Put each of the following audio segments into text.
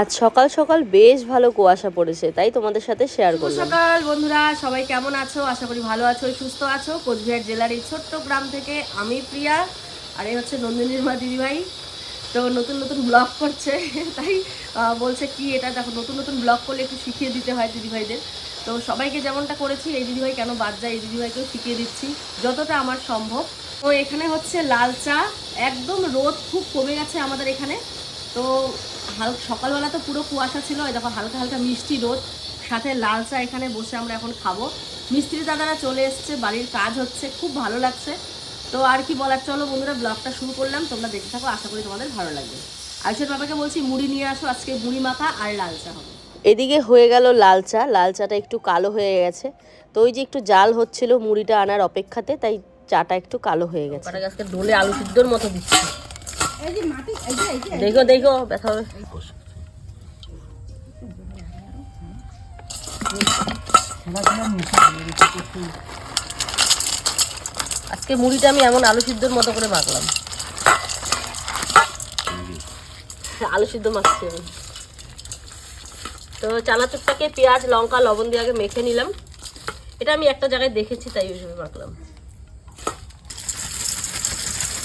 আজ সকাল সকাল বেশ ভালো কুয়াশা পড়েছে তাই তোমাদের সাথে শেয়ার করলাম। সকাল বন্ধুরা সবাই কেমন আছো? আশা করি ভালো আছো সুস্থ আছো। কোচবিহার জেলার এই ছোট্ট গ্রাম থেকে আমি প্রিয়া আর এই হচ্ছে নন্দিনীর মা দিদিভাই। তো নতুন নতুন ব্লগ করছে তাই বলছে কি এটা দেখো নতুন নতুন ব্লগ করলে একটু শিখিয়ে দিতে হয় দিদিভাইদের। তো সবাইকে যেমনটা করেছি এই দিদিভাই কেন বাদ যায় এই দিদিভাইকেও শিখিয়ে দিচ্ছি যতটা আমার সম্ভব। তো এখানে হচ্ছে লাল চা একদম রোদ খুব কমে গেছে আমাদের এখানে। তো হালকা সকালবেলা তো পুরো কুয়াশা ছিল এই দেখো হালকা হালকা মিষ্টি রোদ। সাথে লাল চা এখানে বসে আমরা এখন খাব। মিস্ত্রি দাদারা চলে এসছে বাড়ির কাজ হচ্ছে খুব ভালো লাগছে। তো আর কি বলার চলো বন্ধুরা ব্লগটা শুরু করলাম। তোমরা দেখতে থাকো আশা করি তোমাদের ভালো লাগবে। আয়ুষের বাবাকে বলছি মুড়ি নিয়ে আসো আজকে মুড়ি মাখা আর লাল চা হবে। এদিকে হয়ে গেল লাল চা লাল চাটা একটু কালো হয়ে গেছে। তো ওই যে একটু জাল হচ্ছিল মুড়িটা আনার অপেক্ষাতে তাই চাটা একটু কালো হয়ে গেছে। গাছকে ডোলে আলু সিদ্ধর মতো দিচ্ছি। দেখো দেখো, ব্যথা আজকে মুড়িটা আমি এমন আলু সিদ্ধর মতো করে মাখলাম। আলু সিদ্ধ মাখছি আমি। তো চানাচুরটাকে পেঁয়াজ, লঙ্কা, লবণ দিয়ে আগে মেখে নিলাম। এটা আমি একটা জায়গায় দেখেছি, তাই ওইভাবে মাখলাম।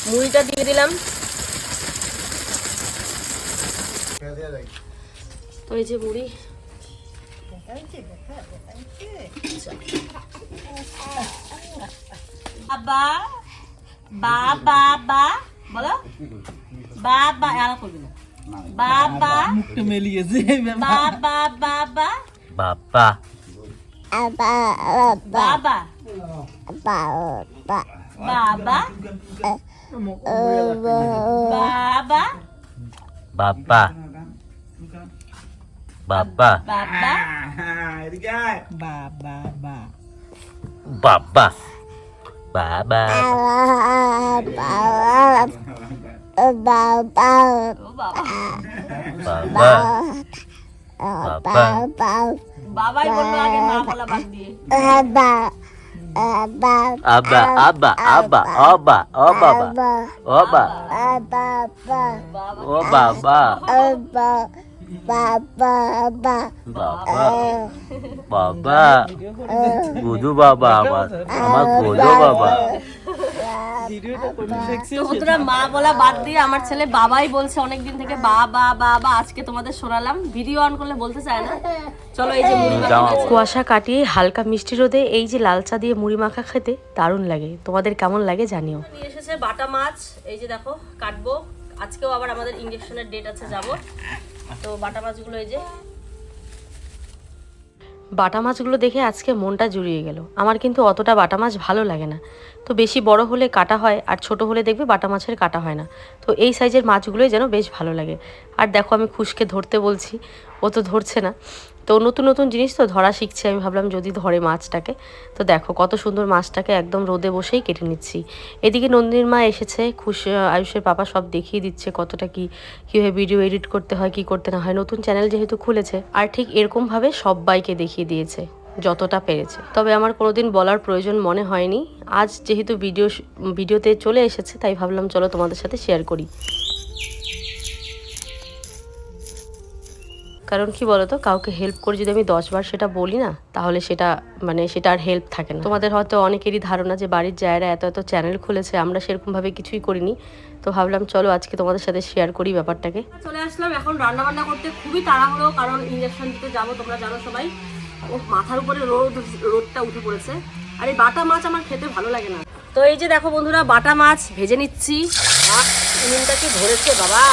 মুড়িটা দিয়ে দিলাম। তো এই যে মুড়ি। বাবা বাবা বা বলো। বাবা আর করবি না। বাবা। মুখটা মেলিয়েছে বাবা বাবা বাবা বাবা বাবা বাবা বাবা বাবা বাবা। এদিকে আয়। বা বা বা বাবা বাবা ও বাবা বাবা বাবা বাবাই বলল আগে মা বলা বাদ দিয়ে আবা আবা আবা অবা ও বাবা ও বা ও বাবা বাবা। বাবা। গুজু বাবা আমার। আমার গোজো বাবা। তো বন্ধুরা মা বলা বাদ দিয়ে আমার ছেলে বাবাই বলছে অনেকদিন থেকে বাবা বাবা আজকে তোমাদের শোনালাম। ভিডিও অন করলে বলতে চায় না। চলো এই যে মুড়ি মাখা কুয়াশা কাটিয়ে হালকা মিষ্টি রোদে এই যে লাল চা দিয়ে মুড়ি মাখা খেতে দারুণ লাগে। তোমাদের কেমন লাগে জানিও। নিয়ে এসেছে বাটা মাছ। এই যে দেখো কাটবো। আজকেও আবার আমাদের ইঞ্জেকশনের ডেট আছে, যাব। তো বাটা মাছগুলো এই যে। বাটা মাছগুলো দেখে আজকে মনটা জুড়িয়ে গেল। আমার কিন্তু অতটা বাটা মাছ ভালো লাগে না। তো বেশি বড় হলে কাটা হয়, আর ছোট হলে দেখবে বাটা মাছের কাটা হয় না। তো এই সাইজের মাছগুলোই যেন বেশ ভালো লাগে। আর দেখো আমি খুশকে ধরতে বলছি, ও তো ধরছে না। তো নতুন নতুন জিনিস তো ধরা শিখছে। আমি ভাবলাম যদি ধরে মাছটাকে, তো দেখো কত সুন্দর মাছটাকে একদম রোদে বসেই কেটে নিচ্ছি। এদিকে নন্দিনীর মা এসেছে, খুশ, আয়ুষের পাপা সব দেখিয়ে দিচ্ছে কতটা কি, কীভাবে ভিডিও এডিট করতে হয়, কি করতে না হয়। নতুন চ্যানেল যেহেতু খুলেছে, আর ঠিক এরকমভাবে সবাইকে দেখিয়ে দিয়েছে, যতটা পেরেছে। তবে আমার কোনোদিন বলার প্রয়োজন মনে হয়নি। আজ যেহেতু ভিডিও ভিডিওতে চলে এসেছে, তাই ভাবলাম চলো তোমাদের সাথে শেয়ার করি। কারণ কি বলতো কাউকে হেল্প করে যদি আমি দশবার সেটা বলি না তাহলে সেটা মানে সেটা আর হেল্প থাকে না। তোমাদের হয়তো অনেকেরই ধারণা যে বাড়ির জায়গা এত এত চ্যানেল খুলেছে আমরা সেরকমভাবে কিছুই করিনি। তো ভাবলাম চলো আজকে তোমাদের সাথে শেয়ার করি ব্যাপারটাকে। চলে আসলাম এখন রান্না বান্না করতে। খুবই তাড়াহুড়ো কারণ ইঞ্জেকশন দিতে যাব তোমরা জানো সবাই। ও মাথার উপরে রোদ রোদটা উঠে পড়েছে। আর এই বাটা মাছ আমার খেতে ভালো লাগে না। তো এই যে দেখো বন্ধুরা বাটা মাছ ভেজে নিচ্ছি। আহ, উনুনটা কি ধরেছে বাবা।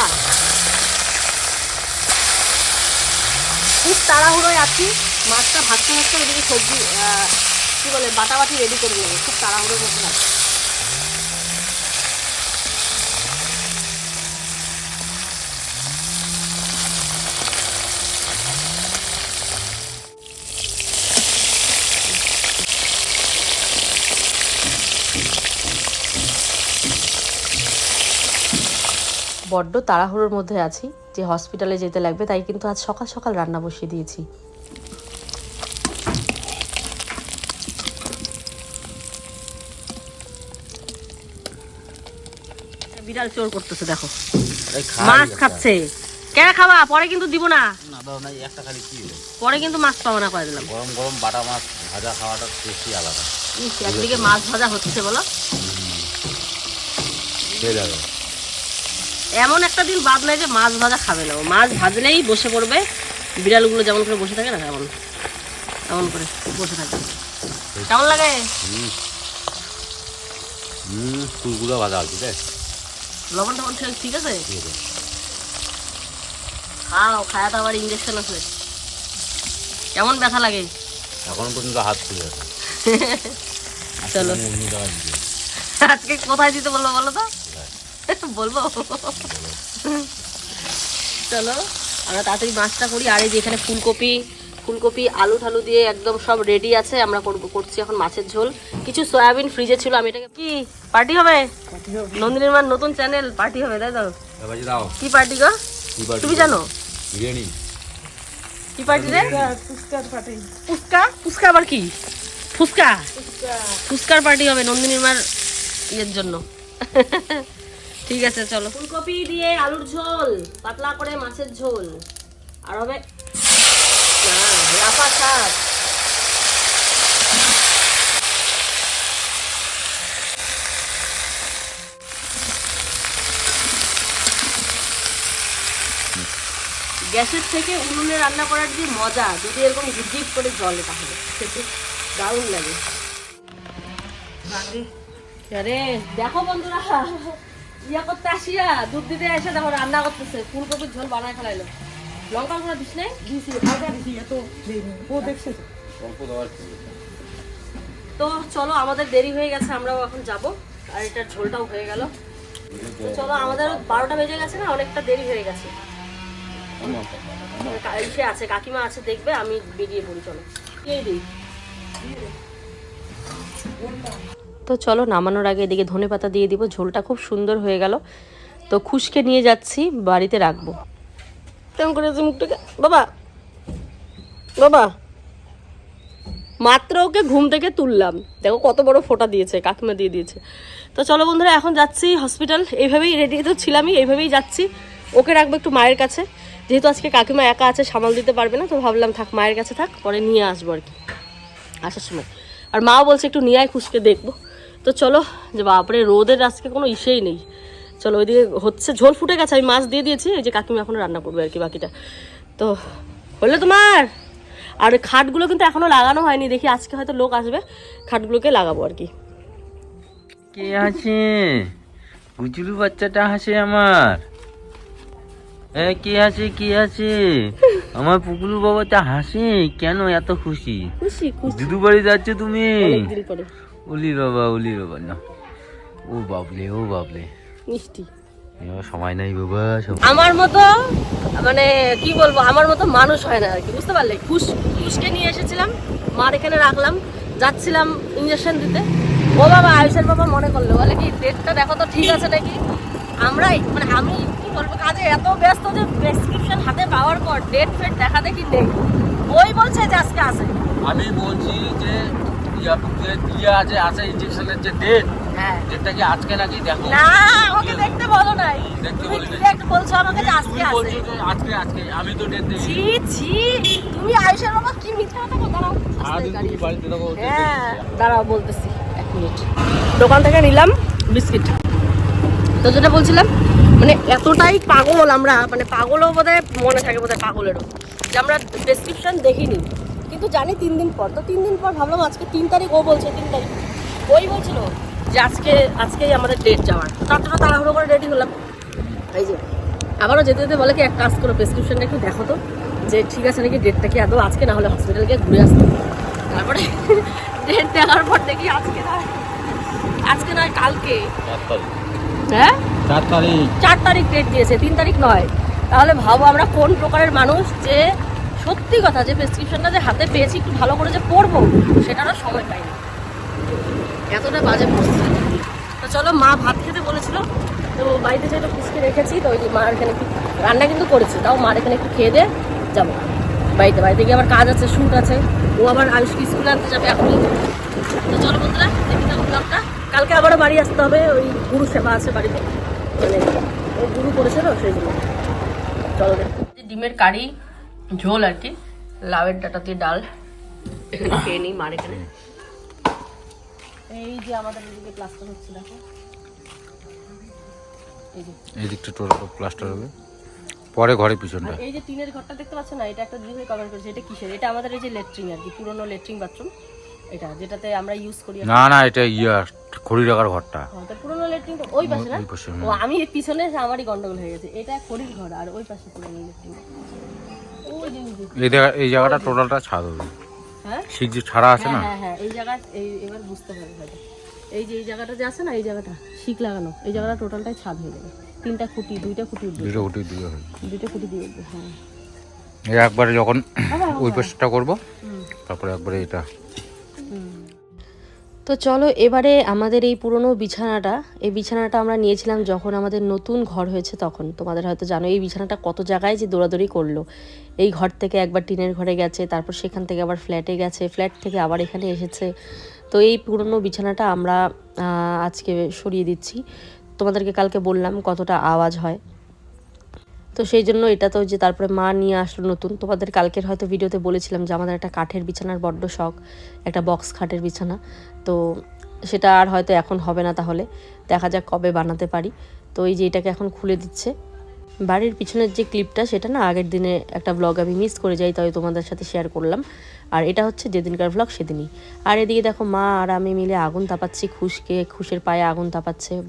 খুব তাড়াহুড়োয় আছি। মাছটা ভাজতে ভাজতে ওইদিকে সবজি কি বলে বাটা বাটি রেডি করে নেব। খুব তাড়াহুড়োর মধ্যে আছে। বড্ড তাড়াহুড়োর মধ্যে আছি। যে হসপিটালে যেতে লাগবে তাই কিন্তু আজ সকাল সকাল রান্না বসিয়ে দিয়েছি। বিড়াল চোর করতেছে দেখো। মাছ খাচ্ছে। কে খাবা? পরে কিন্তু দিব না। না দাও না একটা খালি কি হলো? পরে কিন্তু মাছ পাবো না করে দিলাম। গরম গরম বাটা মাছ ভাজা খাওয়াটা টেস্টি আলাদা। একদিকে মাছ ভাজা হচ্ছে বলো। এমন একটা দিন বাদ নাই যে মাছ ভাজা খাবে না মাছ ভাজলেই বসে পড়বে। বিড়ালগুলো যেমন করে বসে থাকে না এমন এমন করে বসে থাকবে কেমন লাগে? কুলগুলো ভাজা আছে দেখ। লবণ টবণ ঠিক- আছে? খাও খায়া তো আবার ইঞ্জেকশন আছে। কেমন ব্যথা লাগে? এখন পর্যন্ত হাত খুলে আছে চলো। আজকে কোথায় দিতে বলব বলো তো? বলব? চলো আমরা তাড়াতাড়ি মাছটা করি। আর এই যে এখানে ফুলকপি ফুলকপি আলু ঠালু দিয়ে একদম সব রেডি আছে। আমরা করব- করছি এখন মাছের ঝোল। কিছু সয়াবিন ফ্রিজে ছিল আমি এটাকে কি? পার্টি হবে? নন্দিনীর মার নতুন চ্যানেল পার্টি হবে তাই তো? কি পার্টি গো? তুমি জানো? বিরিয়ানি। কি পার্টি রে? ফুচকা ফুচকা? আবার কি? ফুচকা? ফুচকার পার্টি হবে নন্দিনীর মার ইয়ের জন্য। ঠিক আছে চলো। ফুলকপি দিয়ে আলুর ঝোল পাতলা করে মাছের ঝোল। আর হবে লাফা শাক। গ্যাসের থেকে উনুনে রান্না করার যে মজা যদি এরকম ঝিপ করে জলে তাহলে। খেতে দারুণ লাগে। আরে দেখো বন্ধুরা। ইয়া করতে আসিয়া দুধ দিতে এসে দেখো রান্না করতেছে। ফুলকপির ঝোল বানায় ফেলাইলো। লঙ্কা গুঁড়া দিস নাই? দিছি হালকা দিছি এত ও দেখছে তো। অল্প দেওয়ার তো চলো আমাদের দেরি হয়ে গেছে আমরাও এখন যাব। আর এটার ঝোলটাও হয়ে গেল। তো চলো আমাদের বারোটা বেজে গেছে না অনেকটা দেরি হয়ে গেছে। ইসে আছে কাকিমা আছে দেখবে আমি বেরিয়ে পড়ি চলো। এই দিই তো চলো, নামানোর আগে এদিকে ধনে পাতা দিয়ে দিব। ঝোলটা খুব সুন্দর হয়ে গেল। তো খুশকে নিয়ে যাচ্ছি, বাড়িতে রাখব। কেমন করে মুখটাকে, বাবা বাবা। মাত্র ওকে ঘুম থেকে তুললাম। দেখো কত বড় ফোঁটা দিয়েছে, কাকিমা দিয়ে দিয়েছে। তো চলো বন্ধুরা, এখন যাচ্ছি হসপিটাল এইভাবেই রেডি তো ছিলামই এইভাবেই যাচ্ছি। ওকে রাখব একটু মায়ের কাছে। যেহেতু আজকে কাকিমা একা আছে, সামাল দিতে পারবে না, তো ভাবলাম থাক, মায়ের কাছে থাক, পরে নিয়ে আসব আর কি। আসার সময়। আর মাও বলছে একটু নিয়ে আয়, খুশকে দেখব। তো চলো যে বাপরে রোদের আজকে কোনো ইসেই নেই। চলো ওইদিকে হচ্ছে ঝোল ফুটে গেছে আমি মাছ দিয়ে দিয়েছি এই যে কাকিমা এখন রান্না করবে আর কি বাকিটা। তো হলো তোমার? আর খাটগুলো কিন্তু এখনও লাগানো হয়নি দেখি আজকে হয়তো লোক আসবে খাটগুলোকে লাগাবো আর কি। কে আছে বুঝলু বাচ্চাটা হাসে আমার। এ কে আছে কে আছে আমার পুকুলু বাবাটা হাসে কেন এত খুশি? খুশি দুদু বাড়ি যাচ্ছ তুমি? উলি বাবা উলি বাবা না। ও বাবলে ও বাবলে। মিষ্টি। সময় নাই বাবা আমার মতো মানে কি বলব আমার মতো মানুষ হয় না আর কি বুঝতে পারলে? খুশ খুশকে নিয়ে এসেছিলাম মার এখানে রাখলাম যাচ্ছিলাম ইঞ্জেকশন দিতে। ও বাবা আয়ুষের বাবা মনে করল বলে কি ডেটটা দেখো তো ঠিক আছে নাকি? আমরাই মানে আমি কি বলব কাজে এত ব্যস্ত যে প্রেসক্রিপশন হাতে পাওয়ার পর ডেট ফেট দেখা দেখি নেই। ওই বলছে যে আজকে আসে। আমি বলছি যে ইয়া আছে আছে ইঞ্জেকশনের যে ডেট হ্যাঁ। ডেটটা কি আজকে নাকি দেখো? না ওকে দেখতে বলো নাই। দেখতে তুমি। ডিরেক্ট বলছো আমাকে আজকে যে আজকে আজকে আমি তো ডেট দেখি ছি ছি তুমি আয়ুষের বাবা কি মিথ্যা কথা বলো? দাঁড়াও গাড়ি তুমি বাড়িতে থাকো হ্যাঁ দাঁড়াও বলতেছি এক মিনিট। দোকান থেকে নিলাম বিস্কিট। তো যেটা বলছিলাম মানে এতটাই পাগল আমরা মানে পাগলও বোধহয় মনে থাকে বোধহয় পাগলেরও যে আমরা প্রেসক্রিপশন দেখিনি। কিন্তু জানি তিন দিন পর। তো তিন দিন পর ভাবলাম আজকে তিন তারিখ ও বলছে তিন তারিখ। ওই বলছিল যে আজকে আজকেই আমাদের ডেট যাওয়ার। তার জন্য তাড়াহুড়ো করে রেডি হলাম। এই যে আবারও যেতে যেতে বলে কি এক কাজ করো প্রেসক্রিপশনটা একটু দেখো তো যে ঠিক আছে নাকি ডেটটা কি আদৌ আজকে না হলে হসপিটাল গিয়ে ঘুরে আসতে। তারপরে ডেট দেখার পর দেখি আজকে না আজকে নয় কালকে। হ্যাঁ? চার তারিখ। চার তারিখ ডেট দিয়েছে তিন তারিখ নয়। তাহলে ভাবো আমরা কোন প্রকারের মানুষ যে সত্যি কথা যে প্রেসক্রিপশনটা যে হাতে পেয়েছি, একটু ভালো করে যে পড়ব, সেটারও সময় পাইনি। এতটা বাজে পড়ছে তো চলো, মা ভাত খেতে বলেছিল, তো বাড়িতে যেটা পুষকে রেখেছি, তো ওই মার এখানে একটু রান্না কিন্তু করেছি, তাও মার এখানে একটু খেয়ে দিয়ে যাব। বাড়িতে বাড়িতে গিয়ে আবার কাজ আছে শ্যুট আছে, ও আবার আয়ুষকে স্কুলে আনতে যাবে এখনই তো চলো বন্ধুরা দেখি থাকো ব্লগটা কালকে আবারও বাড়ি আসতে হবে, ওই গুরু সেবা আছে বাড়িতে। মানে ও গুরু করেছে সেই জন্য। চলো ডিমের কারি ঝোল আর কি। লাউয়ের ডাটা দিয়ে ডাল খেয়ে নিই মার এখানে। এই যে আমাদের এদিকে প্লাস্টার হচ্ছে দেখো। এই দিকটা টোটাল প্লাস্টার হবে। পরে ঘরে পিছনটা। এই যে টিনের ঘরটা দেখতে পাচ্ছ না এটা একটা দিদি কমেন্ট করেছে এটা কিসের? এটা আমাদের এই যে লেট্রিন আর কি পুরনো লেট্রিন বাথরুম। এটা যেটাতে আমরা ইউজ করি না না এটা ইয়া খড়ি রাখার ঘরটা। তো পুরনো লেট্রিন ওই পাশে না? ও আমি পিছনে আমারই গন্ডগোল হয়ে গেছে। এটা খড়ির ঘর আর ওই পাশে পুরনো লেট্রিন। এই জায়গা এই জায়গাটা টোটালটা ছাদ হবে। হ্যাঁ? ঠিক যে ছাড়া আছে না? হ্যাঁ হ্যাঁ হ্যাঁ এই জায়গা এই এবার বুঝতে পারবে হয়তো। এই যে এই জায়গাটা যে আছে না এই জায়গাটা শিক লাগানো এই জায়গাটা টোটালটাই ছাদ হয়ে যাবে। তিনটা খুঁটি দুইটা খুঁটি উঠবে। দুটো উঠে দিয়ে হবে। দুইটা খুঁটি দিয়ে উঠবে হ্যাঁ। একবারে যখন ওই পাশটা করব তারপরে একবারে এটা তো চলো এবারে আমাদের এই পুরনো বিছানাটা, এই বিছানাটা আমরা নিয়েছিলাম যখন আমাদের নতুন ঘর হয়েছে তখন। তোমাদের হয়তো জানো এই বিছানাটা কত জায়গায় যে দৌড়াদৌড়ি করল। এই ঘর থেকে একবার টিনের ঘরে গেছে, তারপর সেখান থেকে আবার ফ্ল্যাটে গেছে, ফ্ল্যাট থেকে আবার এখানে এসেছে। তো এই পুরনো বিছানাটা আমরা আজকে সরিয়ে দিচ্ছি। তোমাদেরকে কালকে বললাম কতটা আওয়াজ হয়। তো সেই জন্য এটা তো যে তারপরে মা নিয়ে আসলো নতুন, তোমাদের কালকের হয়তো ভিডিওতে বলেছিলাম যে আমাদের একটা কাঠের বিছানার বড্ড শখ, একটা বক্স খাটের বিছানা। তো সেটা আর হয়তো এখন হবে না তাহলে, দেখা যাক কবে বানাতে পারি। তো এই যে এটাকে এখন খুলে দিচ্ছে। বাড়ির পিছনের যে ক্লিপটা, সেটা না আগের দিনে একটা ব্লগ আমি মিস করে যাই, তাই তোমাদের সাথে শেয়ার করলাম। আর এটা হচ্ছে যেদিনকার ব্লগ সেদিনই। আর এদিকে দেখো মা আর আমি মিলে আগুন তাপাচ্ছি, খুশকে, খুশের পায়ে আগুন তাপাচ্ছে।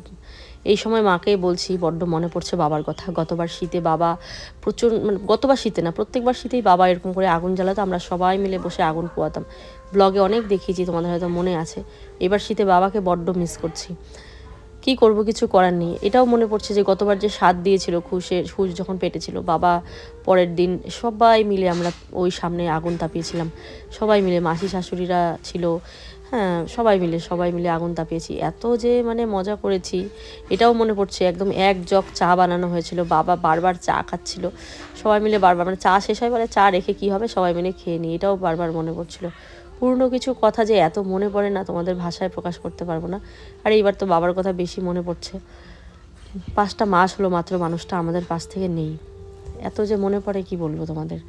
এই সময় মাকে বলছি, বড্ড মনে পড়ছে বাবার কথা। গতবার শীতে বাবা প্রচুর মানে গতবার শীতে না, প্রত্যেকবার শীতেই বাবা এরকম করে আগুন জ্বালাতো, আমরা সবাই মিলে বসে আগুন পোয়াতাম। ব্লগে অনেক দেখিয়েছি, তোমাদের হয়তো মনে আছে। এবার শীতে বাবাকে বড্ড মিস করছি। কি করব, কিছু করার নেই। এটাও মনে পড়ছে যে গতবার যে স্বাদ দিয়েছিল, খুশে, খুশ যখন পেটে ছিল, বাবা পরের দিন সবাই মিলে আমরা ওই সামনে আগুন তাপিয়েছিলাম। সবাই মিলে মাসি শাশুড়িরা ছিল হ্যাঁ সবাই মিলে সবাই মিলে আগুন তাপিয়েছি। এত যে মানে মজা করেছি, এটাও মনে পড়ছে, একদম এক জগ চা বানানো হয়েছিল, বাবা বারবার চা খাচ্ছিল। সবাই মিলে বারবার মানে চা শেষ হয় বলে চা রেখে কি হবে, সবাই মিলে খেয়ে নিই, এটাও বারবার মনে পড়ছিল। পুরনো কিছু কথা যে এত মনে পড়ে না, তোমাদের ভাষায় প্রকাশ করতে পারব না। আর এইবার তো বাবার কথা বেশি মনে পড়ছে। পাঁচটা মাস হলো মাত্র মানুষটা আমাদের পাশ থেকে নেই। এত যে মনে পড়ে কি বলব তোমাদের?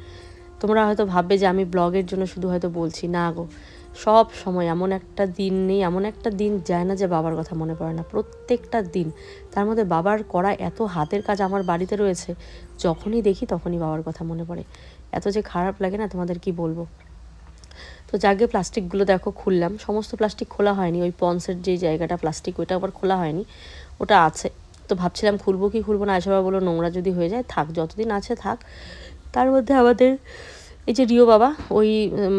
তোমরা হয়তো ভাববে যে আমি ব্লগের জন্য শুধু হয়তো বলছি, না গো। সব সময় এমন একটা দিন নেই, এমন একটা দিন যায় না যে বাবার কথা মনে পড়ে না। প্রত্যেকটা দিন তার মধ্যে বাবার করা এত হাতের কাজ আমার বাড়িতে রয়েছে, যখনই দেখি তখনই বাবার কথা মনে পড়ে। এত যে খারাপ লাগে না, তোমাদের কি বলব? তো যাকে প্লাস্টিকগুলো দেখো খুললাম, সমস্ত প্লাস্টিক খোলা হয়নি, ওই পন্সের যে জায়গাটা প্লাস্টিক, ওইটা আবার খোলা হয়নি, ওটা আছে। তো ভাবছিলাম খুলবো কি খুলবো না আশাবা বলো নোংরা যদি হয়ে যায়, থাক, যতদিন আছে থাক। তার মধ্যে আমাদের এই যে রিও বাবা, ওই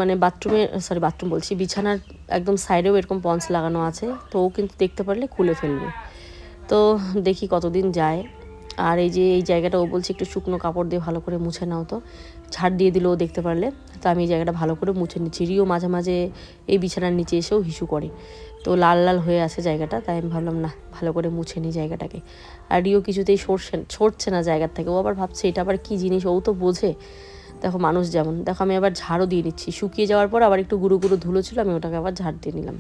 মানে বাথরুমে সরি বাথরুম বলছি, বিছানার একদম সাইডেও এরকম পন্স লাগানো আছে, তো ও কিন্তু দেখতে পারলে খুলে ফেলবে। তো দেখি কতদিন যায়। আর এই যে, এই জায়গাটা ও বলছে একটু শুকনো কাপড় দিয়ে ভালো করে মুছে নাও তো। ছাড় দিয়ে দিল ও দেখতে পারলে, তো আমি এই জায়গাটা ভালো করে মুছে নিচ্ছি। রিও মাঝে মাঝে এই বিছানার নিচে এসেও হিসু করে। তো লাল লাল হয়ে আছে জায়গাটা, তাই আমি ভাবলাম না ভালো করে মুছে নিই জায়গাটাকে। আর রিও কিছুতেই সরছে সরছে না জায়গার থেকে। ও আবার ভাবছে, এটা আবার কী জিনিস? ও তো বোঝে। দেখো মানুষ যেমন। দেখো আমি আবার ঝাড়ও দিয়ে নিচ্ছি। শুকিয়ে যাওয়ার পর আবার একটু গুঁড়ো গুঁড়ো ধুলো ছিল, আমি ওটাকে আবার ঝাড় দিয়ে নিলাম।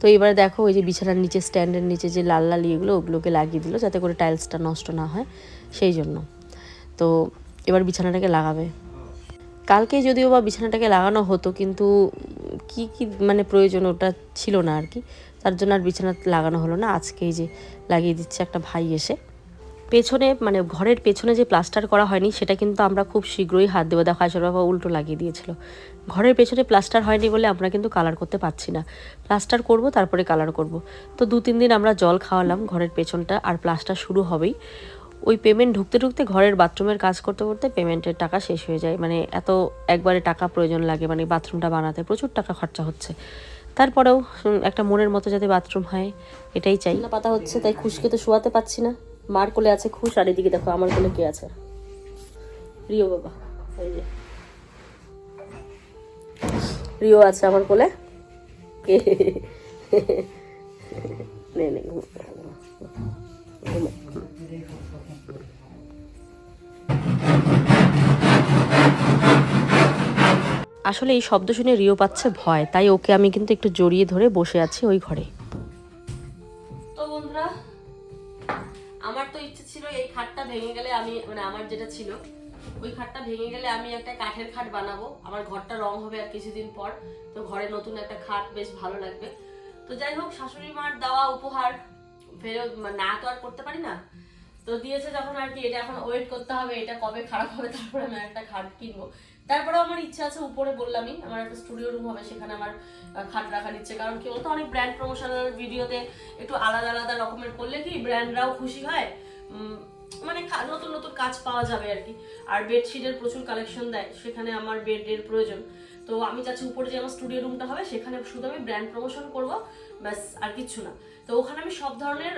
তো এবারে দেখো ওই যে বিছানার নিচে, স্ট্যান্ডের নিচে যে লাল লাল ইয়েগুলো, ওগুলোকে লাগিয়ে দিল যাতে করে টাইলসটা নষ্ট না হয়, সেই জন্য। তো এবার বিছানাটাকে লাগাবে। কালকে যদিও বা বিছানাটাকে লাগানো হতো, কিন্তু কি কি মানে প্রয়োজন ওটা ছিল না আর কি। তার জন্য আর বিছানা লাগানো হলো না। আজকে এই যে লাগিয়ে দিচ্ছে একটা ভাই এসে। পেছনে মানে ঘরের পেছনে যে প্লাস্টার করা হয়নি, সেটা কিন্তু আমরা খুব শীঘ্রই হাত দেবো। দেখো আসলে বাবা উল্টো লাগিয়ে দিয়েছিল। ঘরের পেছনে প্লাস্টার হয়নি বলে আমরা কিন্তু কালার করতে পারছি না। প্লাস্টার করব, তারপরে কালার করব। তো দু তিন দিন আমরা জল খাওয়ালাম ঘরের পেছনটা, আর প্লাস্টার শুরু হবেই। ওই পেমেন্ট ঢুকতে ঢুকতে ঘরের বাথরুমের কাজ করতে করতে পেমেন্টের টাকা শেষ হয়ে যায়। মানে এত একবারে টাকা প্রয়োজন লাগে মানে বাথরুমটা বানাতে প্রচুর টাকা খরচা হচ্ছে। তারপরেও একটা মনের মতো যাতে বাথরুম হয়, এটাই চাই। না পাতা হচ্ছে, তাই খুশকে তো শোয়াতে পাচ্ছি না। মার কোলে আছে খুশ, আর এদিকে দেখো আমার কোলে কে আছে। রিও বাবা, এই যে। রিও আছে আমার কোলে? নে নে, ঘুমো। আসলে এই শব্দ শুনে রিও পাচ্ছে ভয়, তাই ওকে আমি কিন্তু একটু জড়িয়ে ধরে বসে আছি ওই ঘরে। খাটটা ভেঙে গেলে আমি মানে আমার যেটা ছিল, ওই খাটটা ভেঙে গেলে আমি একটা কাঠের খাট বানাবো। আমার ঘরটা রং হবে আর কিছুদিন পর। তো ঘরে নতুন একটা খাট বেশ ভালো লাগবে। তো যাই হোক শাশুড়ি মার দেওয়া উপহার ফেরত না তো আর করতে পারি না। তো দিয়েছে যখন আর কি, এটা এখন ওয়েট করতে হবে, এটা কবে খারাপ হবে, তারপরে আমি একটা খাট কিনবো। তারপরে আমার ইচ্ছা আছে, উপরে বললামই, আমার একটা স্টুডিও রুম হবে, সেখানে আমার খাট রাখার ইচ্ছে। কারণ কি বলতো, অনেক ব্র্যান্ড প্রমোশনাল ভিডিওতে একটু আলাদা আলাদা রকমের করলে কি ব্র্যান্ডরাও খুশি হয়। মানে নতুন নতুন কাজ পাওয়া যাবে আর কি। আর বেডশিটের প্রচুর কালেকশন দেয়, সেখানে আমার বেডের প্রয়োজন। তো আমি চাচ্ছি উপরে যে আমার স্টুডিও রুমটা হবে, সেখানে শুধু আমি ব্র্যান্ড প্রমোশন করব, ব্যাস, আর কিচ্ছু না। তো ওখানে আমি সব ধরনের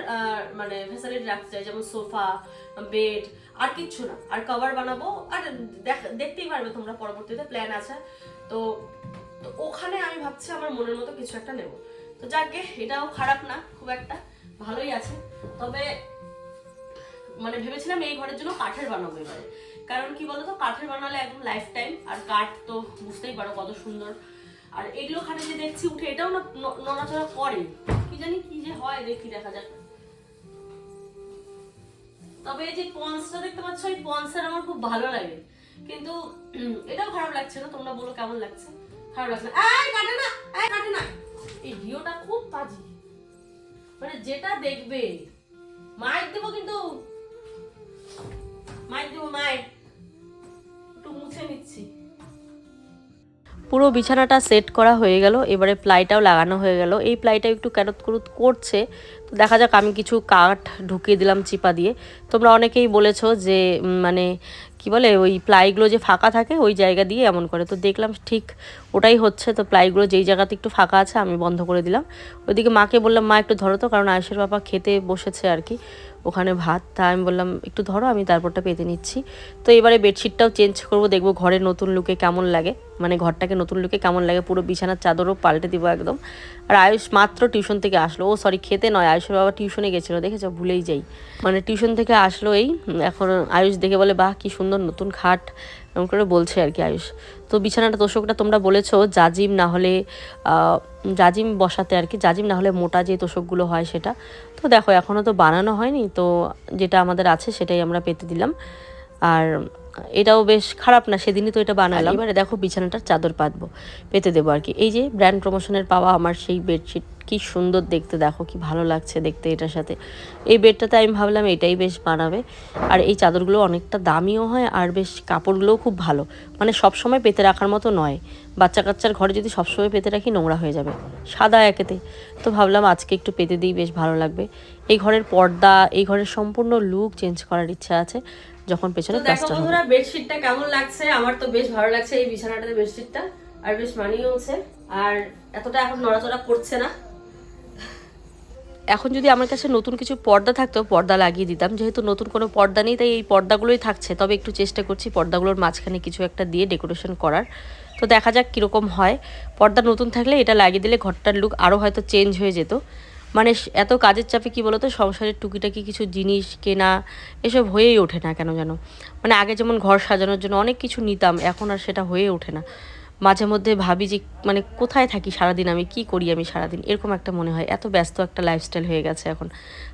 মানে ফ্যাসিলিটি রাখতে চাই, যেমন সোফা বেড আর কিচ্ছু না। আর কভার বানাবো, আর দেখ- দেখতেই পারবে তোমরা পরবর্তীতে প্ল্যান আছে। তো তো ওখানে আমি ভাবছি আমার মনের মতো কিছু একটা নেব। তো যাকে এটাও খারাপ না, খুব একটা, ভালোই আছে। তবে মানে ভেবেছিলাম এই ঘরের জন্য কাঠের বানাবো এবারে। কারণ কি বলতো? কাঠের বানালে একদম লাইফ টাইম আর কাঠ তো বুঝতেই পারো কত সুন্দর। আর এগুলো খাটে যে দেখছি উঠে, এটাও না নড়াচড়া করে। কি জানি কি যে হয়, দেখি, দেখা যাক। তবে এই যে পন্সটা দেখতে পাচ্ছ, এই পন্সের আমার খুব ভালো লাগে। কিন্তু এটাও খারাপ লাগছে না? তোমরা বলো কেমন লাগছে? খারাপ লাগছে না। এই কাটে না! এই কাটে না! এই ভিডিওটা খুব পাজি। মানে যেটা দেখবে মাইক দেবো কিন্তু পুরো বিছানাটা সেট করা হয়ে গেল, এবারে প্লাইটাও লাগানো হয়ে গেল। এই প্লাইটা একটু ক্যারত করুত করছে, তো দেখা যাক আমি কিছু কাঠ ঢুকিয়ে দিলাম চিপা দিয়ে। তোমরা অনেকেই বলেছ যে মানে কি বলে, ওই প্লাইগুলো যে ফাঁকা থাকে, ওই জায়গা দিয়ে এমন করে। তো দেখলাম ঠিক ওটাই হচ্ছে, তো প্লাইগুলো যেই জায়গাতে একটু ফাঁকা আছে, আমি বন্ধ করে দিলাম। ওইদিকে মাকে বললাম, মা, একটু ধরো তো, কারণ আয়ুষের বাবা খেতে বসেছে আর কি। ওখানে ভাত, তা আমি বললাম, একটু ধরো, আমি তারপরটা পেতে নিচ্ছি। তো এবারে বেডশিটটাও চেঞ্জ করব, দেখব ঘরের নতুন লুকে কেমন লাগে। মানে ঘরটাকে নতুন লুকে কেমন লাগে, পুরো বিছানার চাদরও পাল্টে দিব একদম। আর আয়ুষ মাত্র টিউশন থেকে আসলো। ও সরি, খেতে নয়, আয়ুষের বাবা টিউশনে গেছিল, দেখেছ? ভুলেই যাই। মানে টিউশন থেকে আসলো এই, এখন আয়ুষ দেখে বলে, বাহ, কি সুন্দর নতুন খাট। এরকম করে বলছে আর কি আয়ুষ। তো বিছানাটা তোষকটা তোমরা বলেছ, জাজিম না হলে জাজিম বসাতে আর কি, জাজিম না হলে মোটা যে তোষকগুলো হয় সেটা। তো দেখো এখনও তো বানানো হয়নি, তো যেটা আমাদের আছে সেটাই আমরা পেতে দিলাম। আর এটাও বেশ খারাপ না, সেদিনই তো এটা বানালাম। এবারে দেখো বিছানাটার চাদর পাতবো, পেতে দেবো আর কি। এই যে ব্র্যান্ড প্রমোশনের পাওয়া আমার সেই বেডশিট কি সুন্দর দেখতে দেখো কি ভালো লাগছে দেখতে এটার সাথে। এই বেডটাতে আমি ভাবলাম এটাই বেশ বানাবে। আর এই চাদরগুলো অনেকটা দামিও হয় আর বেশ কাপড়গুলোও খুব ভালো। মানে সবসময় পেতে রাখার মতো নয়। বাচ্চা কাচ্চার ঘরে যদি সবসময় পেতে রাখি নোংরা হয়ে যাবে। সাদা একেতে। তো ভাবলাম আজকে একটু পেতে দিই বেশ ভালো লাগবে। এই ঘরের পর্দা এই ঘরের সম্পূর্ণ লুক চেঞ্জ করার ইচ্ছা আছে যখন পেছনে প্লাস্টার হবে। বন্ধুরা বেডশিটটা কেমন লাগছে? আমার তো বেশ ভালো লাগছে এই বিছানাটাতে বেডশিটটা আর বেশ মানিয়েওছে। আর এতটা এখন নড়াচড়া করছে না। এখন যদি আমার কাছে নতুন কিছু পর্দা থাকতো, পর্দা লাগিয়ে দিতাম। যেহেতু নতুন কোনো পর্দা নেই, তাই এই পর্দাগুলোই থাকছে। তবে একটু চেষ্টা করছি পর্দাগুলোর মাঝখানে কিছু একটা দিয়ে ডেকোরেশন করার। তো দেখা যাক কীরকম হয়। পর্দা নতুন থাকলে এটা লাগিয়ে দিলে ঘরটার লুক আরও হয়তো চেঞ্জ হয়ে যেত। মানে এত কাজের চাপে কি বলতো, সংসারের টুকিটাকি কিছু জিনিস কেনা, এসব হয়েই ওঠে না কেন যেন? মানে আগে যেমন ঘর সাজানোর জন্য অনেক কিছু নিতাম, এখন আর সেটা হয়ে ওঠে না। মাঝে মধ্যে ভাবি যে মানে কোথায় থাকি সারাদিন, আমি কি করি আমি সারাদিন? এরকম একটা মনে হয়। এত ব্যস্ত একটা লাইফস্টাইল হয়ে গেছে এখন।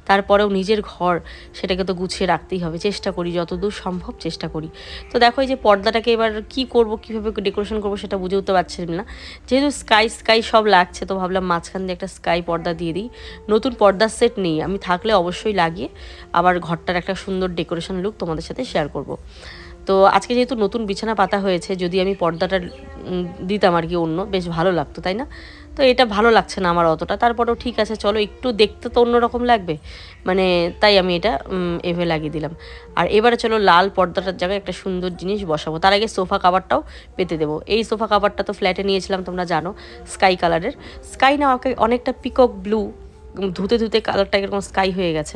তারপরেও নিজের ঘর সেটাকে তো গুছিয়ে রাখতেই হবে। চেষ্টা করি, যতদূর সম্ভব চেষ্টা করি। তো দেখো এই যে পর্দাটাকে এবার কি করব, কীভাবে ডেকোরেশন করব সেটা বুঝে উঠতে পারছিলাম না। যেহেতু স্কাই স্কাই সব লাগছে, তো ভাবলাম মাঝখান দিয়ে একটা স্কাই পর্দা দিয়ে দিই। নতুন পর্দার সেট নেই। আমি থাকলে অবশ্যই লাগিয়ে আবার ঘরটার একটা সুন্দর ডেকোরেশন লুক তোমাদের সাথে শেয়ার করব। তো আজকে যেহেতু নতুন বিছানা পাতা হয়েছে, যদি আমি পর্দাটা দিতাম আর কি অন্য, বেশ ভালো লাগতো, তাই না? তো এটা ভালো লাগছে না আমার অতটা। তারপরেও ঠিক আছে, চলো একটু দেখতে তো অন্যরকম লাগবে। মানে তাই আমি এটা এভাবে লাগিয়ে দিলাম। আর এবারে চলো লাল পর্দাটার জায়গায় একটা সুন্দর জিনিস বসাবো। তার আগে সোফা কাভারটাও পেতে দেবো। এই সোফা কাভারটা তো ফ্ল্যাটে নিয়েছিলাম, তোমরা জানো স্কাই কালারের স্কাই না অনেকটা পিকক ব্লু ধুতে ধুতে কালারটা এরকম স্কাই হয়ে গেছে।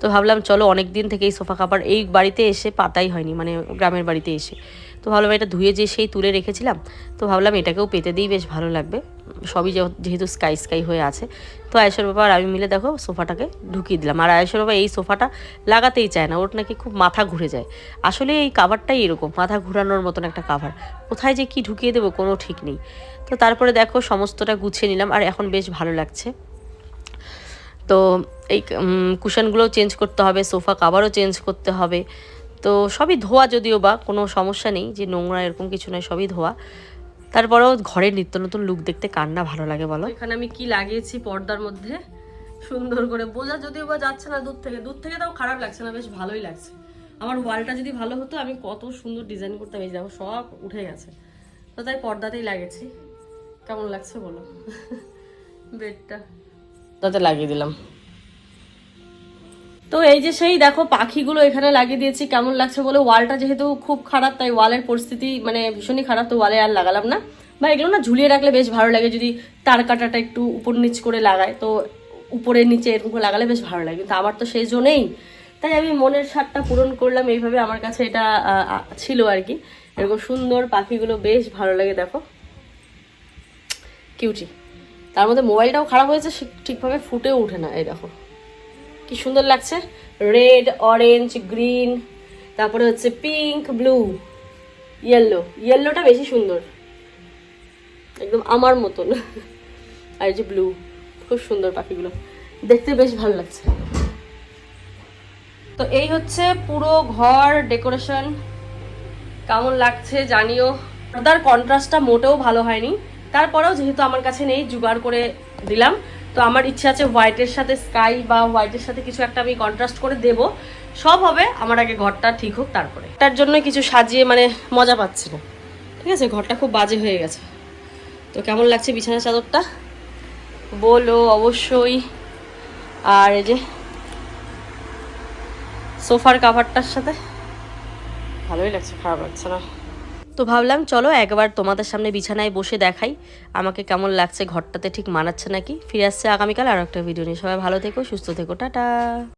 তো ভাবলাম, চলো অনেক দিন থেকে এই সোফা কাভার এই বাড়িতে এসে পাতাই হয়নি মানে গ্রামের বাড়িতে এসে। তো ভাবলাম এটা ধুয়ে যে সেই তুলে রেখেছিলাম, তো ভাবলাম এটাকেও পেতে দিই, বেশ ভালো লাগবে। সবই যেহেতু স্কাই স্কাই হয়ে আছে। তো আয়েশ্বর বাবা আর আমি মিলে দেখো সোফাটাকে ঢুকিয়ে দিলাম। আর আয়েশ্বর বাবা এই সোফাটা লাগাতেই চায় না, ওর নাকি খুব মাথা ঘুরে যায়। আসলে এই কাভারটাই এরকম, মাথা ঘুরানোর মতন একটা কাভার। কোথায় যে কি ঢুকিয়ে দেবো কোনো ঠিক নেই। তো তারপরে দেখো সমস্তটা গুছিয়ে নিলাম, আর এখন বেশ ভালো লাগছে। তো এই কুশনগুলোও চেঞ্জ করতে হবে, সোফা কাভারও চেঞ্জ করতে হবে। তো সবই ধোয়া যদিও বা, কোনো সমস্যা নেই, যে নোংরা এরকম কিছু নয়, সবই ধোয়া। তারপরেও ঘরের নিত্য নতুন লুক দেখতে কার না ভালো লাগে বলো? এখানে আমি কি লাগিয়েছি পর্দার মধ্যে? সুন্দর করে। বোঝা যদিও বা যাচ্ছে না দূর থেকে। দূর থেকে তাও খারাপ লাগছে না, বেশ ভালোই লাগছে। আমার ওয়ালটা যদি ভালো হতো, আমি কত সুন্দর ডিজাইন করতাম। এই দেখো, সব উঠে গেছে। তো তাই পর্দাতেই লাগিয়েছি। কেমন লাগছে বলো? বেডটা। তাতে লাগিয়ে দিলাম। তো এই যে সেই দেখো পাখিগুলো এখানে লাগিয়ে দিয়েছি, কেমন লাগছে বলে? ওয়ালটা যেহেতু খুব খারাপ, তাই ওয়ালের পরিস্থিতি মানে ভীষণই খারাপ, তো ওয়ালে আর লাগালাম না। বা এগুলো না ঝুলিয়ে রাখলে বেশ ভালো লাগে, যদি তার কাটাটা একটু উপর নিচ করে লাগায়, তো উপরে নিচে এরকম করে লাগালে বেশ ভালো লাগে। কিন্তু আমার তো সেই জন্যেই তাই আমি মনের স্বাদটা পূরণ করলাম, এইভাবে আমার কাছে এটা ছিল আর কি। এরকম সুন্দর পাখিগুলো বেশ ভালো লাগে, দেখো। কিউটি। তার মধ্যে মোবাইলটাও খারাপ হয়েছে ঠিকভাবে ফুটেও ওঠে না, এই দেখো। কি সুন্দর লাগছে? রেড অরেঞ্জ গ্রিন তারপরে হচ্ছে পিঙ্ক ব্লু ইয়েলো ইয়েলোটা বেশি সুন্দর। একদম আমার মতন। আর যে ব্লু খুব সুন্দর পাখিগুলো। দেখতে বেশ ভালো লাগছে। তো এই হচ্ছে পুরো ঘর ডেকোরেশন কেমন লাগছে জানিও। পর্দার কন্ট্রাস্টটা মোটেও ভালো হয়নি। তারপরেও যেহেতু আমার কাছে নেই, জোগাড় করে দিলাম। তো আমার ইচ্ছা আছে হোয়াইটের সাথে স্কাই বা হোয়াইটের সাথে কিছু একটা আমি কন্ট্রাস্ট করে দেব। সব হবে, আমার আগে ঘরটা ঠিক হোক তারপরে। তার জন্য কিছু সাজিয়ে মানে মজা পাচ্ছি না। ঠিক আছে, ঘরটা খুব বাজে হয়ে গেছে। তো কেমন লাগছে বিছানা চাদরটা? বলো অবশ্যই। আর এই যে সোফার কাভারটার সাথে? ভালোই লাগছে, খারাপ লাগছে না। তো ভাবলাম, চলো একবার তোমাদের সামনে বিছানায় বসে দেখাই। আমাকে কেমন লাগছে, ঘরটাতে ঠিক মানাচ্ছে নাকি? ফিরে আসছে আগামীকাল আর একটা ভিডিও নিয়ে। সবাই ভালো থেকো, সুস্থ থেকো, টাটা।